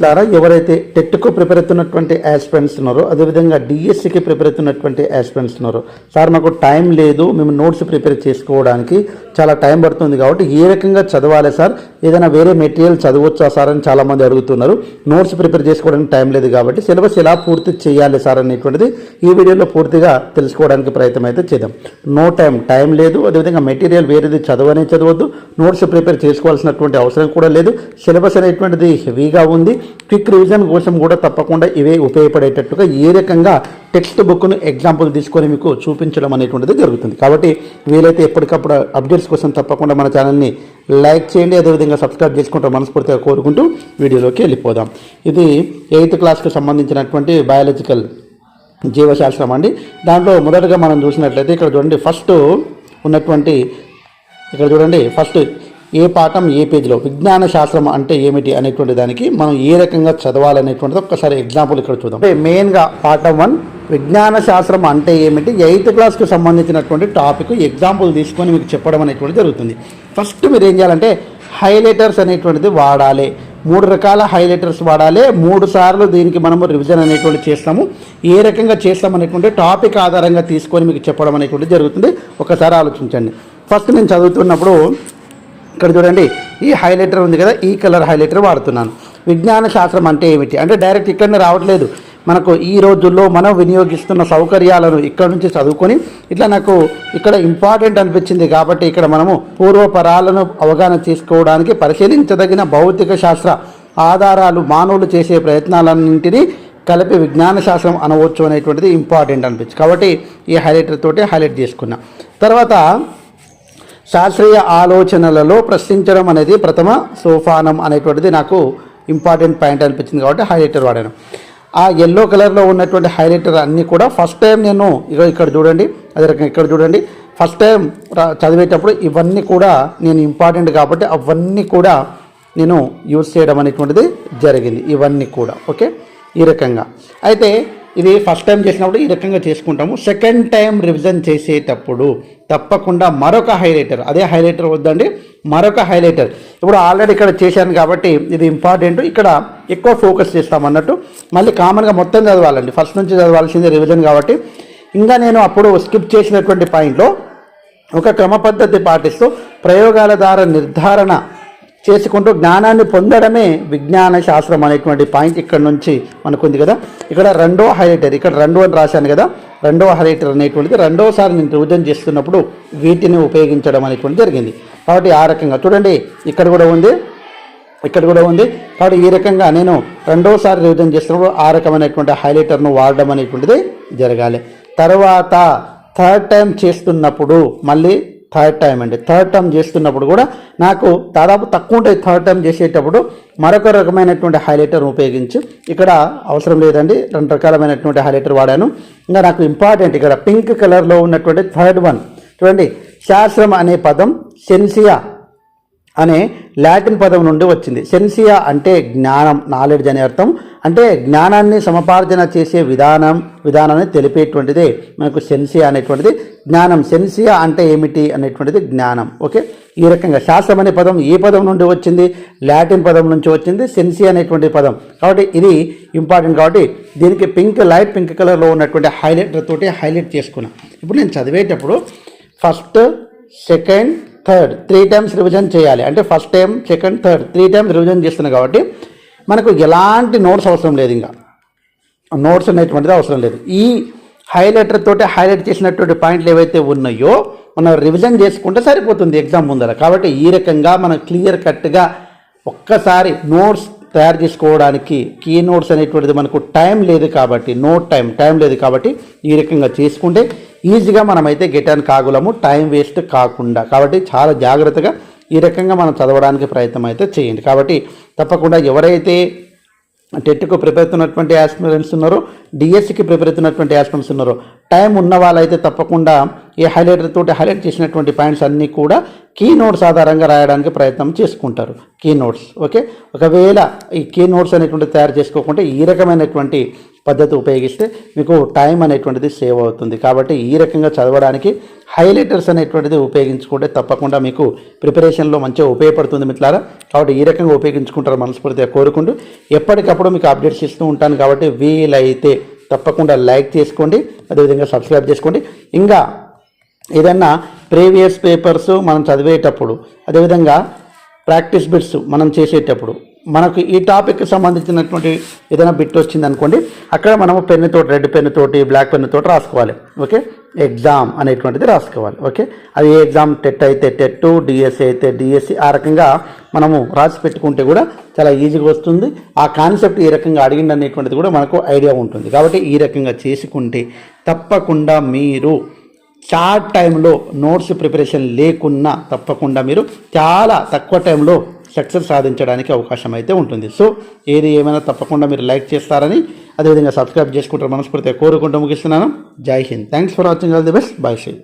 మిత్రులారా ఎవరైతే టెట్కు ప్రిపేర్ అవుతున్నటువంటి యాస్పిరెంట్స్ ఉన్నారో అదేవిధంగా డిఎస్సికి ప్రిపేర్ అవుతున్నటువంటి యాస్పిరెంట్స్ ఉన్నారో సార్ మాకు టైం లేదు మేము నోట్స్ ప్రిపేర్ చేసుకోవడానికి. చాలా టైం పడుతుంది కాబట్టి ఏ రకంగా చదవాలి సార్? ఏదైనా వేరే మెటీరియల్ చదవచ్చా సార్ అని చాలామంది అడుగుతున్నారు. నోట్స్ ప్రిపేర్ చేసుకోవడానికి టైం లేదు కాబట్టి సిలబస్ ఎలా పూర్తి చేయాలి సార్ అనేటువంటిది ఈ వీడియోలో పూర్తిగా తెలుసుకోవడానికి ప్రయత్నం అయితే చేద్దాం. నో టైం టైం లేదు. అదేవిధంగా మెటీరియల్ వేరేది చదవనే చదవద్దు. నోట్స్ ప్రిపేర్ చేసుకోవాల్సినటువంటి అవసరం కూడా లేదు. సిలబస్ అనేటువంటిది హెవీగా ఉంది. క్విక్ రివిజన్ కోసం కూడా తప్పకుండా ఇవే ఉపయోగపడేటట్టుగా ఏ రకంగా టెక్స్ట్ బుక్ను ఎగ్జాంపుల్ తీసుకొని మీకు చూపించడం అనేటువంటిది జరుగుతుంది. కాబట్టి వీలైతే ఎప్పటికప్పుడు అప్డేట్స్ కోసం తప్పకుండా మన ఛానల్ని లైక్ చేయండి అదేవిధంగా సబ్స్క్రైబ్ చేసుకుంటూ మనస్ఫూర్తిగా కోరుకుంటూ వీడియోలోకి వెళ్ళిపోదాం. ఇది ఎయిత్ క్లాస్కి సంబంధించినటువంటి బయాలజికల్ జీవశాస్త్రం అండి. దాంట్లో మొదటగా మనం చూసినట్లయితే ఇక్కడ చూడండి ఫస్ట్ ఉన్నటువంటి ఇక్కడ చూడండి ఫస్ట్ ఏ పాఠం ఏ పేజీలో విజ్ఞాన శాస్త్రం అంటే ఏమిటి అనేటువంటి దానికి మనం ఏ రకంగా చదవాలనేటువంటిది ఒక్కసారి ఎగ్జాంపుల్ ఇక్కడ చూద్దాం. అంటే మెయిన్గా పాఠం వన్ విజ్ఞాన శాస్త్రం అంటే ఏమిటి? ఎయిత్ క్లాస్కి సంబంధించినటువంటి టాపిక్ ఎగ్జాంపుల్ తీసుకొని మీకు చెప్పడం అనేటువంటిది జరుగుతుంది. ఫస్ట్ మీరు ఏం చేయాలంటే హైలైటర్స్ అనేటువంటిది వాడాలి. మూడు రకాల హైలైటర్స్ వాడాలి. మూడు సార్లు దీనికి మనము రివిజన్ అనేటువంటి చేస్తాము. ఏ రకంగా చేస్తాం అనేటువంటి టాపిక్ ఆధారంగా తీసుకొని మీకు చెప్పడం అనేటువంటిది జరుగుతుంది. ఒకసారి ఆలోచించండి. ఫస్ట్ నేను చదువుతున్నప్పుడు ఇక్కడ చూడండి ఈ హైలైటర్ ఉంది కదా ఈ కలర్ హైలైటర్ వాడుతున్నాను. విజ్ఞాన శాస్త్రం అంటే ఏమిటి? అంటే డైరెక్ట్ ఇక్కడనే రావట్లేదు. మనకు ఈ రోజుల్లో మనం వినియోగిస్తున్న సౌకర్యాలను ఇక్కడ నుంచి చదువుకొని ఇట్లా నాకు ఇక్కడ ఇంపార్టెంట్ అనిపించింది కాబట్టి ఇక్కడ మనము పూర్వపరాలను అవగాహన చేసుకోవడానికి పరిశీలించదగిన భౌతిక శాస్త్ర ఆధారాలు మానవులు చేసే ప్రయత్నాలన్నింటినీ కలిపి విజ్ఞాన శాస్త్రం అనవచ్చు అనేటువంటిది ఇంపార్టెంట్ అనిపించింది. కాబట్టి ఈ హైలైటర్ తోటి హైలైట్ చేసుకున్నా. తర్వాత శాస్త్రీయ ఆలోచనలలో ప్రశ్నించడం అనేది ప్రథమ సోపానం అనేటువంటిది నాకు ఇంపార్టెంట్ పాయింట్ అనిపించింది కాబట్టి హైలైటర్ వాడాను. ఆ ఎల్లో కలర్లో ఉన్నటువంటి హైలైటర్ అన్నీ కూడా ఫస్ట్ టైం నేను ఇక ఇక్కడ చూడండి అదే రకంగా ఇక్కడ చూడండి. ఫస్ట్ టైం చదివేటప్పుడు ఇవన్నీ కూడా నేను ఇంపార్టెంట్ కాబట్టి అవన్నీ కూడా నేను యూజ్ చేయడం అనేటువంటిది జరిగింది ఇవన్నీ కూడా. ఓకే ఈ రకంగా. అయితే ఇది ఫస్ట్ టైం చేసినప్పుడు ఈ రకంగా చేసుకుంటాము. సెకండ్ టైం రివిజన్ చేసేటప్పుడు తప్పకుండా మరొక హైలైటర్ అదే హైలైటర్ వద్దండి మరొక హైలైటర్ ఇప్పుడు ఆల్రెడీ ఇక్కడ చేశాను కాబట్టి ఇది ఇంపార్టెంట్ ఇక్కడ ఎక్కువ ఫోకస్ చేస్తాం అన్నట్టు. మళ్ళీ కామన్గా మొత్తం చదవాలండి. ఫస్ట్ నుంచి చదవాల్సింది రివిజన్ కాబట్టి. ఇంకా నేను అప్పుడు స్కిప్ చేసినటువంటి పాయింట్లో ఒక క్రమ పద్ధతి పాటిస్తూ ప్రయోగాల ద్వారా నిర్ధారణ చేసుకుంటూ జ్ఞానాన్ని పొందడమే విజ్ఞాన శాస్త్రం అనేటువంటి పాయింట్ ఇక్కడ నుంచి మనకు ఉంది కదా. ఇక్కడ రెండో హైలైటర్ ఇక్కడ రెండో అని రాశాను కదా. రెండో హైలైటర్ అనేటువంటిది రెండోసారి నేను రివిజన్ చేస్తున్నప్పుడు వీటిని ఉపయోగించడం అనేటువంటి జరిగింది. కాబట్టి ఆ రకంగా చూడండి ఇక్కడ కూడా ఉంది ఇక్కడ కూడా ఉంది. కాబట్టి ఈ రకంగా నేను రెండోసారి రివిజన్ చేస్తున్నప్పుడు ఆ రకమైనటువంటి హైలైటర్ను వాడడం అనేటువంటిది జరగాలి. తర్వాత థర్డ్ టైం చేస్తున్నప్పుడు మళ్ళీ థర్డ్ టైం అండి. థర్డ్ టైం చేస్తున్నప్పుడు కూడా నాకు దాదాపు తక్కువ ఉంటుంది థర్డ్ టైం చేసేటప్పుడు. మరొక రకమైనటువంటి హైలైటర్ ఉపయోగించి ఇక్కడ అవసరం లేదండి. రెండు రకాలమైనటువంటి హైలైటర్ వాడాను. ఇంకా నాకు ఇంపార్టెంట్ ఇక్కడ పింక్ కలర్లో ఉన్నటువంటి థర్డ్ వన్. చూడండి శాస్త్రం అనే పదం సెన్సియా అనే లాటిన్ పదం నుండి వచ్చింది. సెన్సియా అంటే జ్ఞానం నాలెడ్జ్ అనే అర్థం. అంటే జ్ఞానాన్ని సమపార్జన చేసే విధానం విధానాన్ని తెలిపేటువంటిదే మనకు సెన్సియా అనేటువంటిది. జ్ఞానం సెన్సియా అంటే ఏమిటి అనేటువంటిది జ్ఞానం. ఓకే? ఈ రకంగా శాస్త్రం అనే పదం ఏ పదం నుండి వచ్చింది? లాటిన్ పదం నుంచి వచ్చింది. సెన్సియా అనేటువంటి పదం. కాబట్టి ఇది ఇంపార్టెంట్ కాబట్టి దీనికి పింక్ లైట్ పింక్ కలర్లో ఉన్నటువంటి హైలైటర్ తోటి హైలైట్ చేసుకున్నాను ఇప్పుడు నేను చదివేటప్పుడు first second third three times revision చేయాలి. అంటే first time second third three times revision చేస్తున్నాం కాబట్టి మనకు ఎలాంటి నోట్స్ అవసరం లేదు ఇంకా. నోట్స్ అనేటువంటిది అవసరం లేదు. ఈ హైలైటర్ తోటి హైలైట్ చేసినటువంటి పాయింట్లు ఏవైతే ఉన్నాయో మనం రివిజన్ చేసుకుంటే సరిపోతుంది ఎగ్జామ్ ముందర. కాబట్టి ఈ రకంగా మనం క్లియర్ కట్గా ఒక్కసారి నోట్స్ తయారు చేసుకోవడానికి కీ నోట్స్ అనేటువంటిది మనకు టైం లేదు కాబట్టి నోట్ టైం టైం లేదు కాబట్టి ఈ రకంగా చేసుకుంటే ఈజీగా మనమైతే గెటాన్ కాగులము టైం వేస్ట్ కాకుండా. కాబట్టి చాలా జాగ్రత్తగా ఈ రకంగా మనం చదవడానికి ప్రయత్నం అయితే చేయండి. కాబట్టి తప్పకుండా ఎవరైతే టెట్కు ప్రిపేర్ అవుతున్నటువంటి ఆస్పిరెంట్స్ ఉన్నారో డిఎస్సికి ప్రిపేర్ అవుతున్నటువంటి ఆస్పిరెంట్స్ ఉన్నారో టైం ఉన్న వాళ్ళైతే తప్పకుండా ఈ హైలైటర్ తోటి హైలైట్ చేసినటువంటి పాయింట్స్ అన్నీ కూడా కీ నోట్స్ ఆధారంగా రాయడానికి ప్రయత్నం చేసుకుంటారు. కీ నోట్స్ ఓకే ఒకవేళ ఈ కీ నోట్స్ అనేటువంటి తయారు చేసుకోకుంటే ఈ రకమైనటువంటి పద్ధతి ఉపయోగిస్తే మీకు టైం అనేటువంటిది సేవ్ అవుతుంది. కాబట్టి ఈ రకంగా చదవడానికి హైలైటర్స్ అనేటువంటిది ఉపయోగించుకుంటే తప్పకుండా మీకు ప్రిపరేషన్లో మంచిగా ఉపయోగపడుతుంది మిట్లారా కాబట్టి ఈ రకంగా ఉపయోగించుకుంటారు మనస్ఫూర్తిగా కోరుకుంటూ ఎప్పటికప్పుడు మీకు అప్డేట్స్ ఇస్తూ ఉంటాను. కాబట్టి వీలైతే తప్పకుండా లైక్ చేసుకోండి అదేవిధంగా సబ్స్క్రైబ్ చేసుకోండి. ఇంకా ఏదన్నా ప్రీవియస్ పేపర్స్ మనం చదివేటప్పుడు అదేవిధంగా ప్రాక్టీస్ బిట్స్ మనం చేసేటప్పుడు మనకు ఈ టాపిక్కి సంబంధించినటువంటి ఏదైనా బిట్ వచ్చింది అనుకోండి అక్కడ మనము పెన్ను తోటి రెడ్ పెన్నుతోటి బ్లాక్ పెన్ను తోటి రాసుకోవాలి. ఓకే? ఎగ్జామ్ అనేటువంటిది రాసుకోవాలి. ఓకే? అది ఏ ఎగ్జామ్? టెట్ అయితే టెట్ డిఎస్సి అయితే డిఎస్సి ఆ రకంగా మనము రాసి పెట్టుకుంటే కూడా చాలా ఈజీగా వస్తుంది. ఆ కాన్సెప్ట్ ఈ రకంగా అడిగింది అనేటువంటిది కూడా మనకు ఐడియా ఉంటుంది. కాబట్టి ఈ రకంగా చేసుకుంటే తప్పకుండా మీరు షార్ట్ టైంలో నోట్స్ ప్రిపరేషన్ లేకున్నా తప్పకుండా మీరు చాలా తక్కువ టైంలో సక్సెస్ సాధించడానికి అవకాశం అయితే ఉంటుంది. సో ఏది ఏమైనా తప్పకుండా మీరు లైక్ చేస్తారని అదేవిధంగా సబ్స్క్రైబ్ చేసుకుంటారు మనస్ఫూర్తిగా కోరుకుంటూ ముగిస్తున్నాను. జై Hind. Thanks for watching all the best bye Shri